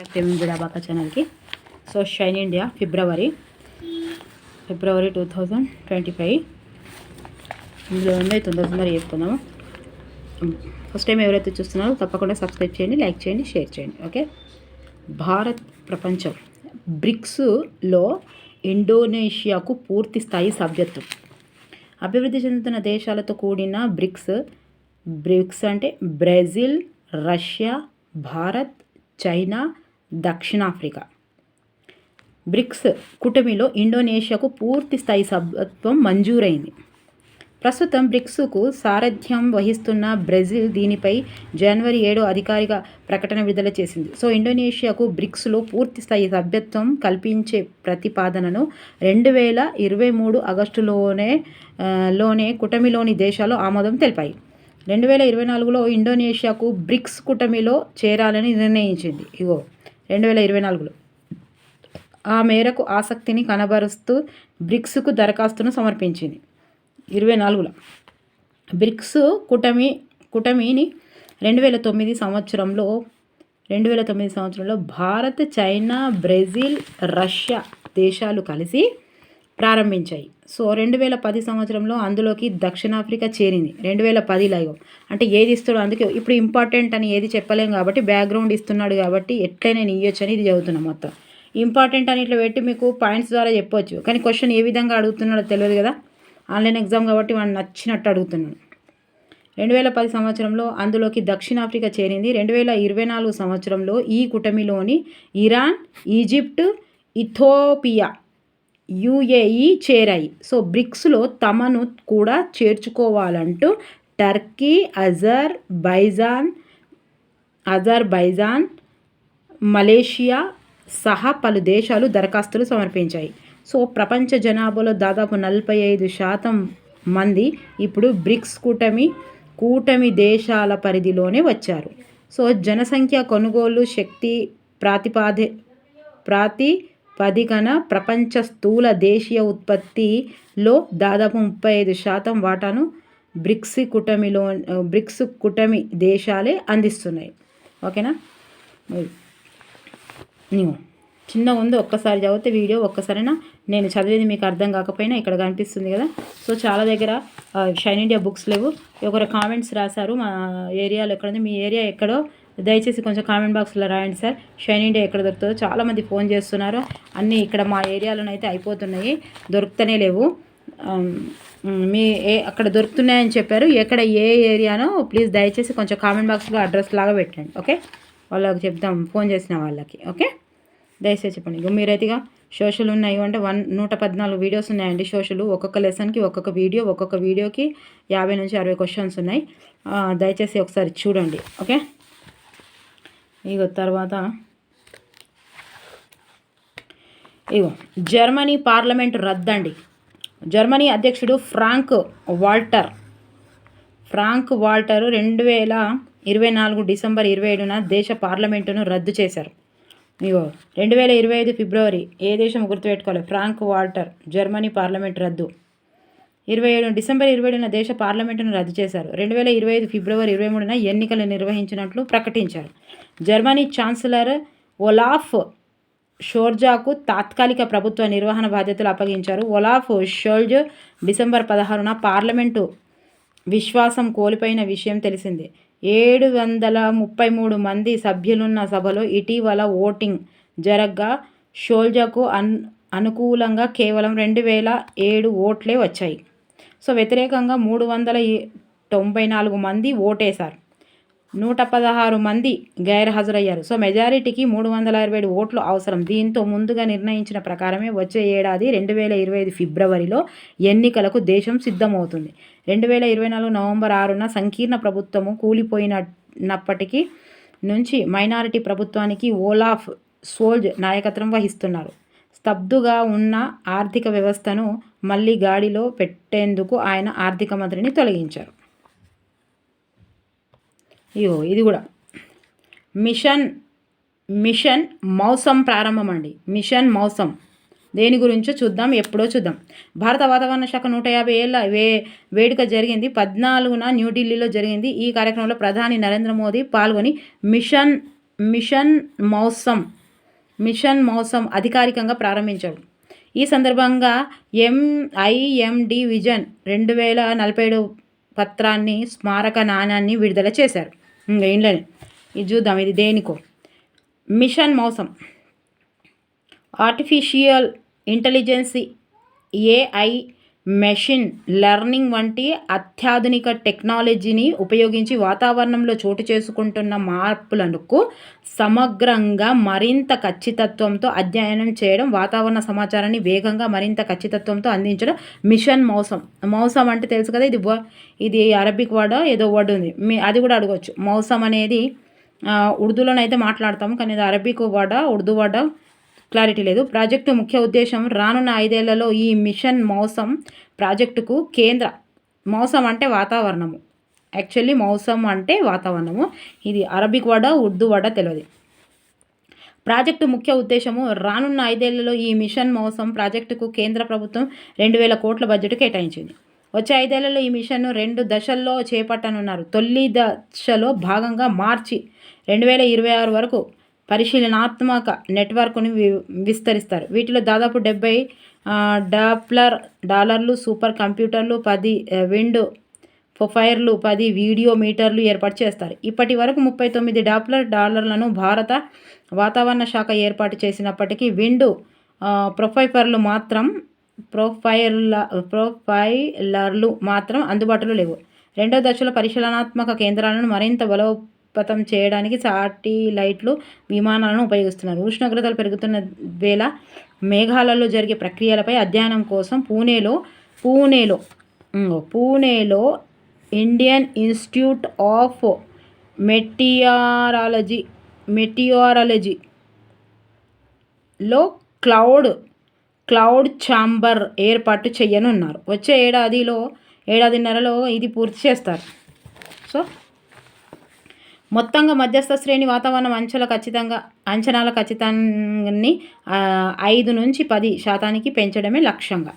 Back to బిడాబాక ఛానల్కి so shine India February February two thousand twenty five ఇందులో ఉంది తొందర తొందర చెప్తున్నాము. ఫస్ట్ టైం ఎవరైతే చూస్తున్నారో తప్పకుండా సబ్స్క్రైబ్ చేయండి లైక్ చేయండి షేర్ చేయండి ఓకే భారత్ ప్రపంచం బ్రిక్స్లో ఇండోనేషియాకు పూర్తి స్థాయి సభ్యత్వం. అభివృద్ధి చెందుతున్న దేశాలతో కూడిన బ్రిక్స్ బ్రిక్స్ అంటే బ్రెజిల్ రష్యా భారత్ చైనా దక్షిణాఫ్రికా. బ్రిక్స్ కూటమిలో ఇండోనేషియాకు పూర్తి స్థాయి సభ్యత్వం మంజూరైంది. ప్రస్తుతం బ్రిక్స్కు సారథ్యం వహిస్తున్న బ్రెజిల్ దీనిపై జనవరి ఏడు అధికారిక ప్రకటన విడుదల చేసింది. సో ఇండోనేషియాకు బ్రిక్స్లో పూర్తి స్థాయి సభ్యత్వం కల్పించే ప్రతిపాదనను రెండు వేల ఇరవై మూడు ఆగస్టులోనే లోనే కూటమిలోని దేశాలు ఆమోదం తెలిపాయి. రెండు వేల ఇరవై నాలుగులో ఇండోనేషియాకు బ్రిక్స్ కూటమిలో చేరాలని నిర్ణయించింది. ఇగో రెండు వేల ఇరవై నాలుగులో. ఆ మేరకు ఆసక్తిని కనబరుస్తూ బ్రిక్స్కు దరఖాస్తును సమర్పించింది. ఇరవై నాలుగులో. బ్రిక్స్ కూటమి కూటమిని రెండు వేల తొమ్మిది సంవత్సరంలో రెండు వేల తొమ్మిది సంవత్సరంలో భారత్ చైనా బ్రెజిల్ రష్యా దేశాలు కలిసి ప్రారంభించాయి. సో రెండు వేల పది సంవత్సరంలో అందులోకి దక్షిణాఫ్రికా చేరింది. రెండు వేల పదిలో ఇగో అంటే ఏది ఇస్తాడో అందుకే ఇప్పుడు ఇంపార్టెంట్ అని ఏది చెప్పలేం కాబట్టి బ్యాక్గ్రౌండ్ ఇస్తున్నాడు కాబట్టి ఎట్లయినా నేను ఇవ్వచ్చు అని ఇది చదువుతున్నాను మొత్తం. ఇంపార్టెంట్ అని ఇట్లా పెట్టి మీకు పాయింట్స్ ద్వారా చెప్పొచ్చు. కానీ క్వశ్చన్ ఏ విధంగా అడుగుతున్నాడో తెలియదు కదా. ఆన్లైన్ ఎగ్జామ్ కాబట్టి వాడిని నచ్చినట్టు అడుగుతున్నాను రెండు వేల పది సంవత్సరంలో అందులోకి దక్షిణాఫ్రికా చేరింది. రెండు వేల ఇరవై నాలుగు సంవత్సరంలో ఈ కూటమిలోని ఇరాన్ ఈజిప్ట్ ఇథోపియా యుఏఈ చేరాయి. సో బ్రిక్స్లో తమను కూడా చేర్చుకోవాలంటూ Turkey Azerbaijan Azerbaijan Malaysia సహా పలు దేశాలు దరఖాస్తులు సమర్పించాయి. సో ప్రపంచ జనాభాలో దాదాపు నలభై ఐదు శాతం మంది ఇప్పుడు బ్రిక్స్ కూటమి కూటమి దేశాల పరిధిలోనే వచ్చారు. సో జనసంఖ్య కొనుగోలు శక్తి ప్రాతిపాది పదిగన ప్రపంచ స్థూల దేశీయ ఉత్పత్తిలో దాదాపు ముప్పై ఐదు శాతం వాటాను బ్రిక్స్ కూటమిలో బ్రిక్స్ కూటమి దేశాలే అందిస్తున్నాయి. ఓకేనా? నీవు చిన్నగా ఉంది ఒక్కసారి చదివితే వీడియో ఒక్కసారైనా నేను చదివేది మీకు అర్థం కాకపోయినా ఇక్కడ కనిపిస్తుంది కదా. సో చాలా దగ్గర షైన్ ఇండియా బుక్స్ లేవు. ఒకరు కామెంట్స్ రాశారు మా ఏరియాలో ఎక్కడ మీ ఏరియా ఎక్కడో దయచేసి కొంచెం కామెంట్ బాక్స్లో రాయండి సార్. షైన్ ఇండియా ఎక్కడ దొరుకుతుందో చాలామంది ఫోన్ చేస్తున్నారు. అన్నీ ఇక్కడ మా ఏరియాలోనైతే అయిపోతున్నాయి. దొరుకుతనే లేవు. మీ ఏ అక్కడ దొరుకుతున్నాయని చెప్పారు. ఎక్కడ ఏ ఏరియానో ప్లీజ్ దయచేసి కొంచెం కామెంట్ బాక్స్లో అడ్రస్ లాగా పెట్టండి. ఓకే? వాళ్ళకి చెప్దాం. ఫోన్ చేసిన వాళ్ళకి. ఓకే? దయచేసి చెప్పండి. ఇక మీరైతేగా సోషల్ ఉన్నాయి అంటే వన్ నూట పద్నాలుగు వీడియోస్ ఉన్నాయండి సోషల్. ఒక్కొక్క లెసన్కి ఒక్కొక్క వీడియో ఒక్కొక్క వీడియోకి యాభై నుంచి అరవై క్వశ్చన్స్ ఉన్నాయి. దయచేసి ఒకసారి చూడండి. ఓకే? ఇక తర్వాత ఇగో జర్మనీ పార్లమెంట్ రద్దండి. జర్మనీ అధ్యక్షుడు ఫ్రాంక్ వాల్టర్. ఫ్రాంక్ వాల్టర్ రెండు వేల ఇరవై నాలుగు డిసెంబర్ ఇరవై ఏడున దేశ పార్లమెంటును రద్దు చేశారు. ఇగో రెండు వేల ఇరవై ఐదు ఫిబ్రవరి ఏ దేశం గుర్తుపెట్టుకోవాలి? ఫ్రాంక్ వాల్టర్ జర్మనీ పార్లమెంట్ రద్దు. ఇరవై ఏడు డిసెంబర్ ఇరవై ఏడున దేశ పార్లమెంటును రద్దు చేశారు. రెండు వేల ఇరవై ఐదు ఫిబ్రవరి ఇరవై మూడున ఎన్నికలు నిర్వహించినట్లు ప్రకటించారు. జర్మనీ ఛాన్సలర్ ఒలాఫ్ షోర్జాకు తాత్కాలిక ప్రభుత్వ నిర్వహణ బాధ్యతలు అప్పగించారు. ఒలాఫ్ షోల్జ్ డిసెంబర్ పదహారున పార్లమెంటు విశ్వాసం కోల్పోయిన విషయం తెలిసిందే. ఏడు వందల ముప్పై మూడు మంది సభ్యులున్న సభలో ఇటీవల ఓటింగ్ జరగ్గా షోల్జాకు అన్ అనుకూలంగా కేవలం రెండు వేల ఏడు ఓట్లే వచ్చాయి. సో వ్యతిరేకంగా మూడు వందల తొంభై నాలుగు మంది ఓటేశారు. నూట పదహారు మంది గైర్హాజరయ్యారు. సో మెజారిటీకి మూడు వందల అరవై ఏడు ఓట్లు అవసరం. దీంతో ముందుగా నిర్ణయించిన ప్రకారమే వచ్చే ఏడాది రెండు వేల ఇరవై ఐదు ఫిబ్రవరిలో ఎన్నికలకు దేశం సిద్ధమవుతుంది. రెండు వేల ఇరవై నాలుగు నవంబర్ ఆరున సంకీర్ణ ప్రభుత్వము కూలిపోయినప్పటికీ నుంచి మైనారిటీ ప్రభుత్వానికి ఓలాఫ్ సోల్జ్ నాయకత్వం వహిస్తున్నారు. స్తబ్దుగా ఉన్న ఆర్థిక వ్యవస్థను మళ్ళీ గాడిలో పెట్టేందుకు ఆయన ఆర్థిక మంత్రిని తొలగించారు. ఇగో ఇది కూడా. మిషన్ మిషన్ మౌసం ప్రారంభం అండి. మిషన్ మౌసం. దేని గురించో చూద్దాం ఎప్పుడో చూద్దాం. భారత వాతావరణ శాఖ నూట యాభై ఏళ్ళ వే వేడుక జరిగింది. పద్నాలుగున న్యూఢిల్లీలో జరిగింది. ఈ కార్యక్రమంలో ప్రధాని నరేంద్ర మోదీ పాల్గొని mission mission Mausam mission Mausam అధికారికంగా ప్రారంభించాడు. ఈ సందర్భంగా ఎంఐఎండి విజన్ రెండు వేల నలభై ఏడు పత్రాన్ని స్మారక నాణాన్ని విడుదల చేశారు. ఇంకా ఇంట్లోనే ఇది చూద్దాం ఇది దేనికో. మిషన్ మోసం. Artificial intelligence AI machine learning వంటి అత్యాధునిక టెక్నాలజీని ఉపయోగించి వాతావరణంలో చోటు చేసుకుంటున్న మార్పులకు సమగ్రంగా మరింత ఖచ్చితత్వంతో అధ్యయనం చేయడం వాతావరణ సమాచారాన్ని వేగంగా మరింత ఖచ్చితత్వంతో అందించడం మిషన్ మౌసం. మౌసం అంటే తెలుసు కదా ఇది ఇది అరబిక్ వర్డ్ ఏదో వర్డ్ ఉంది. మీ అది కూడా అడగవచ్చు మౌసం అనేది ఉర్దూలోనైతే మాట్లాడతాము కానీ ఇది Arabic word Urdu word. Clarity లేదు. ప్రాజెక్టు ముఖ్య ఉద్దేశం రానున్న ఐదేళ్ళలో ఈ మిషన్ మౌసం ప్రాజెక్టుకు కేంద్ర మౌసం అంటే వాతావరణము. యాక్చువల్లీ మౌసం అంటే వాతావరణము. ఇది అరబిక్ వడ ఉర్దూ వడ తెలియదు ప్రాజెక్టు ముఖ్య ఉద్దేశము రానున్న ఐదేళ్ళలో ఈ మిషన్ మౌసం ప్రాజెక్టుకు కేంద్ర ప్రభుత్వం రెండు వేల కోట్ల బడ్జెట్ కేటాయించింది. వచ్చే ఐదేళ్ళలో ఈ మిషన్ను రెండు దశల్లో చేపట్టనున్నారు. తొలి దశలో భాగంగా మార్చి రెండు వేల ఇరవై ఆరు వరకు పరిశీలనాత్మక నెట్వర్క్ను విస్తరిస్తారు. వీటిలో దాదాపు డెబ్బై డాప్లర్ డాలర్లు సూపర్ కంప్యూటర్లు పది విండో ఫైర్లు పది వీడియో మీటర్లు ఏర్పాటు చేస్తారు. ఇప్పటి వరకు ముప్పై తొమ్మిది డాప్లర్ డాలర్లను భారత వాతావరణ శాఖ ఏర్పాటు చేసినప్పటికీ విండో ప్రొఫైఫర్లు మాత్రం ప్రొఫైర్ల ప్రొఫైలర్లు మాత్రం అందుబాటులో లేవు. రెండో దశలో పరిశీలనాత్మక కేంద్రాలను మరింత బలో దృక్పథం చేయడానికి సాటిలైట్లు విమానాలను ఉపయోగిస్తున్నారు. ఉష్ణోగ్రతలు పెరుగుతున్న వేళ మేఘాలలో జరిగే ప్రక్రియలపై అధ్యయనం కోసం పూణేలో పూణేలో పూణేలో ఇండియన్ ఇన్స్టిట్యూట్ ఆఫ్ మెటియారాలజీ మెటియారాలజీలో క్లౌడ్ క్లౌడ్ ఛాంబర్ ఏర్పాటు చేయనున్నారు. వచ్చే ఏడాదిలో ఏడాదిన్నరలో ఇది పూర్తి చేస్తారు. సో మొత్తంగా మధ్యస్థ శ్రేణి వాతావరణం అంచెల ఖచ్చితంగా అంచనాల ఖచ్చితాన్ని ఐదు నుంచి పది శాతానికి పెంచడమే లక్ష్యంగా.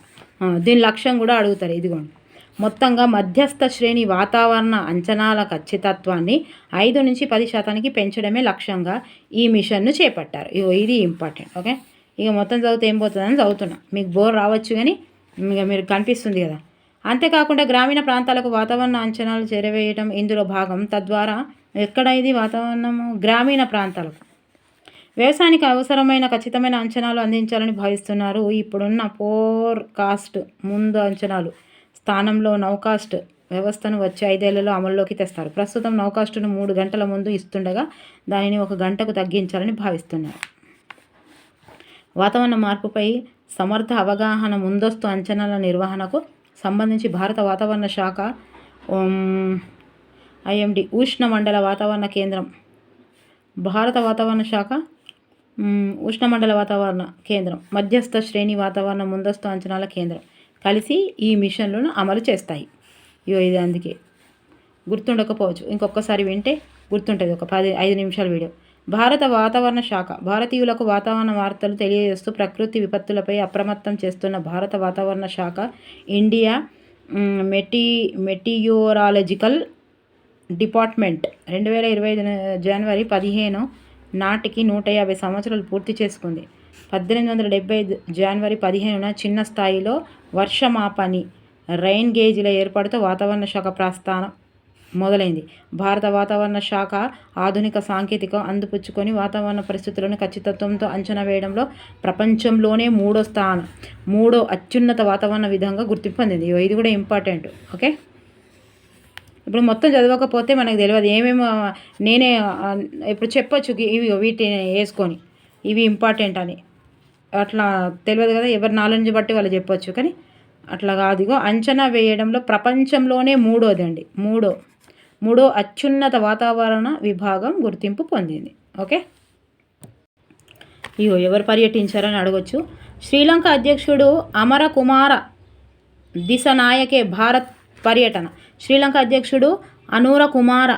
దీని లక్ష్యం కూడా అడుగుతారు ఇదిగోండి. మొత్తంగా మధ్యస్థ శ్రేణి వాతావరణ అంచనాల ఖచ్చితత్వాన్ని ఐదు నుంచి పది శాతానికి పెంచడమే లక్ష్యంగా ఈ మిషన్ను చేపట్టారు. ఇది ఇంపార్టెంట్ ఓకే? ఇక మొత్తం చదివితే ఏం పోతుందని చదువుతున్నా. మీకు బోర్ రావచ్చు కానీ ఇక మీరు కనిపిస్తుంది కదా? అంతేకాకుండా గ్రామీణ ప్రాంతాలకు వాతావరణ అంచనాలు చేరవేయడం ఇందులో భాగం. తద్వారా ఎక్కడ ఇది వాతావరణము? గ్రామీణ ప్రాంతాలకు. వ్యవసాయానికి అవసరమైన ఖచ్చితమైన అంచనాలు అందించాలని భావిస్తున్నారు. ఇప్పుడున్న ఫోర్కాస్ట్ ముందు అంచనాలు. స్థానంలో నౌకాస్ట్ వ్యవస్థను వచ్చే ఐదేళ్ళలో అమల్లోకి తెస్తారు. ప్రస్తుతం నౌకాస్టును మూడు గంటల ముందు ఇస్తుండగా దానిని ఒక గంటకు తగ్గించాలని భావిస్తున్నారు. వాతావరణ మార్పుపై సమర్థ అవగాహన ముందస్తు అంచనాల నిర్వహణకు సంబంధించి భారత వాతావరణ శాఖ ఐఎండి ఉష్ణమండల వాతావరణ కేంద్రం. భారత వాతావరణ శాఖ ఉష్ణమండల వాతావరణ కేంద్రం. మధ్యస్థ శ్రేణి వాతావరణ ముందస్తు అంచనాల కేంద్రం. కలిసి ఈ మిషన్లను అమలు చేస్తాయి. ఇవో ఇది అందుకే. గుర్తుండకపోవచ్చు. ఇంకొకసారి వింటే గుర్తుంటుంది. ఒక పది ఐదు నిమిషాల వీడియో. భారత వాతావరణ శాఖ. భారతీయులకు వాతావరణ వార్తలు తెలియజేస్తూ ప్రకృతి విపత్తులపై అప్రమత్తం చేస్తున్న భారత వాతావరణ శాఖ ఇండియా మెటీ మెటియోరాలజికల్ డిపార్ట్మెంట్. రెండు వేల ఇరవై ఐదు జనవరి పదిహేను నాటికి నూట యాభై సంవత్సరాలు పూర్తి చేసుకుంది. పద్దెనిమిది వందల డెబ్బై జనవరి పదిహేనున చిన్న స్థాయిలో వర్షమాపని రైన్ గేజీల ఏర్పాటుతో వాతావరణ శాఖ ప్రస్థానం మొదలైంది. భారత వాతావరణ శాఖ ఆధునిక సాంకేతిక అందిపుచ్చుకొని వాతావరణ పరిస్థితులను ఖచ్చితత్వంతో అంచనా వేయడంలో ప్రపంచంలోనే మూడో స్థానం మూడో అత్యున్నత వాతావరణ విధంగా గుర్తింపు పొందింది. ఇది కూడా ఇంపార్టెంట్. ఓకే? ఇప్పుడు మొత్తం చదవకపోతే మనకు తెలియదు ఏమేమి నేనే ఇప్పుడు చెప్పొచ్చు ఇవి వీటిని వేసుకొని ఇవి ఇంపార్టెంట్ అని. అట్లా తెలియదు కదా ఎవరి నాలెడ్జ్ బట్టి వాళ్ళు చెప్పొచ్చు. కానీ అట్లా కాదుగో అంచనా వేయడంలో ప్రపంచంలోనే మూడోది అండి మూడో మూడో అత్యున్నత వాతావరణ విభాగం గుర్తింపు పొందింది. ఓకే? ఇగో ఎవరు పర్యటించారని అడగొచ్చు. శ్రీలంక అధ్యక్షుడు అమర కుమార దిశ నాయకే భారత్ పర్యటన. శ్రీలంక అధ్యక్షుడు అనూర కుమార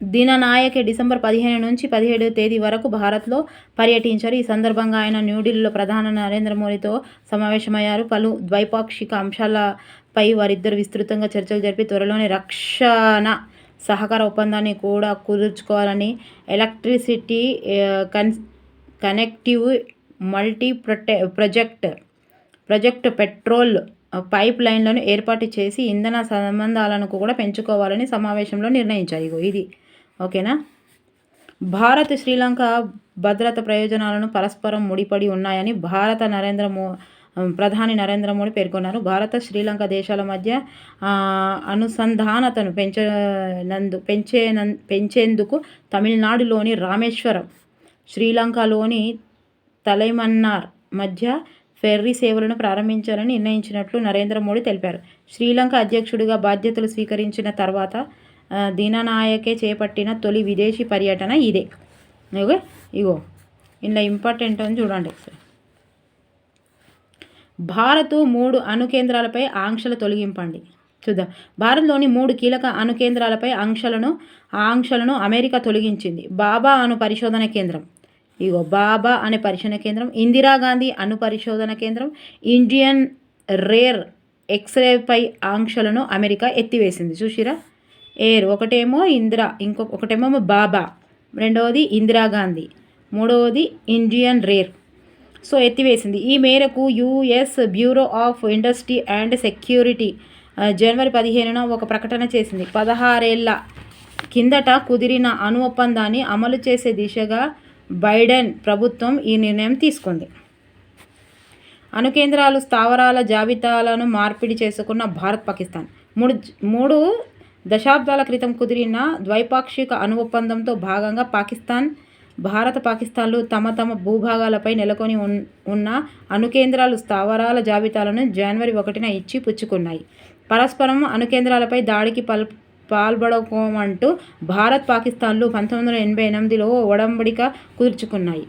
దిననాయకే డిసెంబర్ పదిహేను నుంచి పదిహేడు తేదీ వరకు భారత్లో పర్యటించారు. ఈ సందర్భంగా ఆయన న్యూఢిల్లీలో ప్రధాన నరేంద్ర మోడీతో సమావేశమయ్యారు. పలు ద్వైపాక్షిక అంశాలపై వారిద్దరు విస్తృతంగా చర్చలు జరిపి త్వరలోనే రక్షణ సహకార ఒప్పందాన్ని కూడా కుదుర్చుకోవాలని ఎలక్ట్రిసిటీ కన్ కనెక్టివ్ మల్టీ ప్రొటె ప్రొజెక్ట్ ప్రొజెక్ట్ పెట్రోల్ పైప్ లైన్లను ఏర్పాటు చేసి ఇంధన సంబంధాలను కూడా పెంచుకోవాలని సమావేశంలో నిర్ణయించారు. ఇది. ఓకేనా? భారత్ శ్రీలంక భద్రత ప్రయోజనాలను పరస్పరం ముడిపడి ఉన్నాయని భారత నరేంద్ర మో ప్రధాని నరేంద్ర మోడీ పేర్కొన్నారు. భారత శ్రీలంక దేశాల మధ్య అనుసంధానతను పెంచనందు పెంచే పెంచేందుకు తమిళనాడులోని రామేశ్వరం శ్రీలంకలోని తలైమన్నార్ మధ్య ఫెర్రీ సేవలను ప్రారంభించాలని నిర్ణయించినట్లు నరేంద్ర మోడీ తెలిపారు. శ్రీలంక అధ్యక్షుడిగా బాధ్యతలు స్వీకరించిన తర్వాత దీననాయకే చేపట్టిన తొలి విదేశీ పర్యటన ఇదే. ఇగో ఇగో ఇందులో ఇంపార్టెంట్ అని చూడండి. భారత్ మూడు అణు కేంద్రాలపై ఆంక్షలు తొలగింపండి. చూద్దాం. భారత్లోని మూడు కీలక అణు కేంద్రాలపై ఆంక్షలను ఆంక్షలను అమెరికా తొలగించింది. బాబా అణు పరిశోధన కేంద్రం. ఇగో బాబా అనే పరిశోధన కేంద్రం ఇందిరాగాంధీ అణు పరిశోధన కేంద్రం ఇండియన్ రేర్ ఎక్స్రేపై ఆంక్షలను అమెరికా ఎత్తివేసింది. చూసిరా? ఎయిర్ ఒకటేమో ఇందిరా ఇంకొక ఒకటేమో బాబా రెండవది ఇందిరాగాంధీ మూడవది ఇండియన్ రేర్. సో ఎత్తివేసింది. ఈ మేరకు US bureau of industry and security జనవరి పదిహేనున ఒక ప్రకటన చేసింది. పదహారేళ్ళ కిందట కుదిరిన అణు ఒప్పందాన్ని అమలు చేసే దిశగా బైడెన్ ప్రభుత్వం ఈ నిర్ణయం తీసుకుంది. అణుకేంద్రాలు స్థావరాల జాబితాలను మార్పిడి చేసుకున్న భారత్ పాకిస్తాన్. మూడు మూడు దశాబ్దాల క్రితం కుదిరిన ద్వైపాక్షిక అణు ఒప్పందంతో భాగంగా పాకిస్తాన్ భారత పాకిస్తాన్లు తమ తమ భూభాగాలపై నెలకొని ఉన్న అణుకేంద్రాలు స్థావరాల జాబితాలను జనవరి ఒకటిన ఇచ్చి పుచ్చుకున్నాయి పరస్పరం అణుకేంద్రాలపై దాడికి పల్ పాల్పడకోమంటూ భారత్ పాకిస్తాన్లు పంతొమ్మిది వందల ఎనభై ఎనిమిదిలో ఒడంబడిక కుదుర్చుకున్నాయి.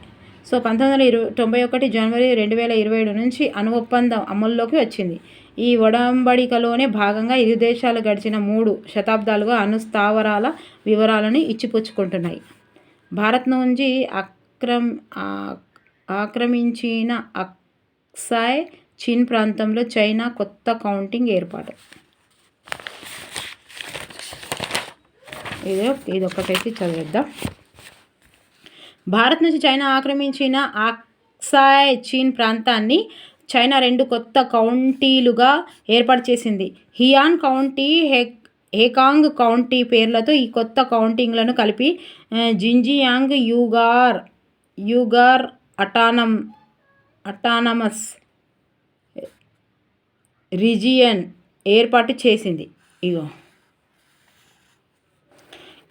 సో పంతొమ్మిది వందల ఇరవై తొంభై ఒకటి జనవరి రెండు వేల ఇరవై ఏడు నుంచి అణు ఒప్పందం అమల్లోకి వచ్చింది. ఈ ఒడంబడికలోనే భాగంగా ఇరు దేశాలు గడిచిన మూడు శతాబ్దాలుగా అణు స్థావరాల వివరాలను ఇచ్చిపుచ్చుకుంటున్నాయి. భారత్ నుంచి అక్రమ్ ఆక్రమించిన అక్సాయ్ చీన్ ప్రాంతంలో చైనా కొత్త కౌంటింగ్ ఏర్పాటు ఇది ఇది ఒకటైతే చదివేద్దాం. భారత్ నుంచి చైనా ఆక్రమించిన ఆక్సాయ్ చీన్ ప్రాంతాన్ని చైనా రెండు కొత్త కౌంటీలుగా ఏర్పాటు చేసింది. హియాన్ కౌంటీ హె హేకాంగ్ కౌంటీ పేర్లతో ఈ కొత్త కౌంటింగ్లను కలిపి జింజియాంగ్ యూగార్ యూగార్ అటానమ్ అటానమస్ రిజియన్ ఏర్పాటు చేసింది. ఇగో.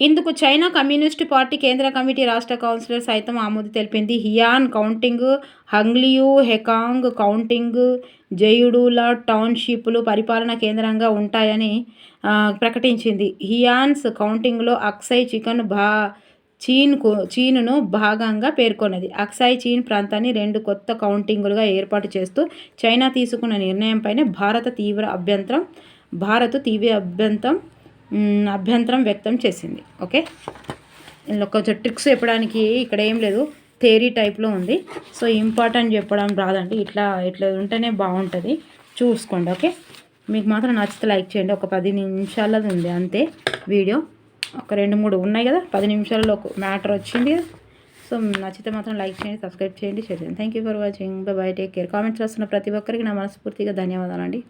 ఇందుకు చైనా కమ్యూనిస్టు పార్టీ కేంద్ర కమిటీ రాష్ట్ర కౌన్సిలర్ సైతం ఆమోదం తెలిపింది. హియాన్ కౌంటింగ్ హంగ్లియు హెకాంగ్ కౌంటింగ్ జయుడుల టౌన్షిప్లు పరిపాలన కేంద్రంగా ఉంటాయని ప్రకటించింది. హియాన్స్ కౌంటింగ్లో అక్సై చికెన్ భా చీన్కు చీన్ను భాగంగా పేర్కొన్నది. అక్సాయ్ చీన్ ప్రాంతాన్ని రెండు కొత్త కౌంటింగులుగా ఏర్పాటు చేస్తూ చైనా తీసుకున్న నిర్ణయంపైనే భారత తీవ్ర అభ్యంతరం భారత్ తీవ్ర అభ్యంతరం అభ్యంతరం వ్యక్తం చేసింది. ఓకే? కొంచెం ట్రిక్స్ చెప్పడానికి ఇక్కడ ఏం లేదు. థేరీ టైప్లో ఉంది. సో ఇంపార్టెంట్ చెప్పడం రాదండి. ఇట్లా ఇట్లా ఉంటేనే బాగుంటుంది. చూసుకోండి ఓకే? మీకు మాత్రం నచ్చితే లైక్ చేయండి. ఒక పది నిమిషాలది ఉంది అంతే వీడియో. ఒక రెండు మూడు ఉన్నాయి కదా? పది నిమిషాలలో మ్యాటర్ వచ్చింది సో నచ్చితే మాత్రం లైక్ చేయండి సబ్స్క్రైబ్ చేయండి షేర్ చేయండి. Thank you for watching bye bye take care comments వస్తున్న ప్రతి ఒక్కరికి నా మనస్ఫూర్తిగా ధన్యవాదాలు అండి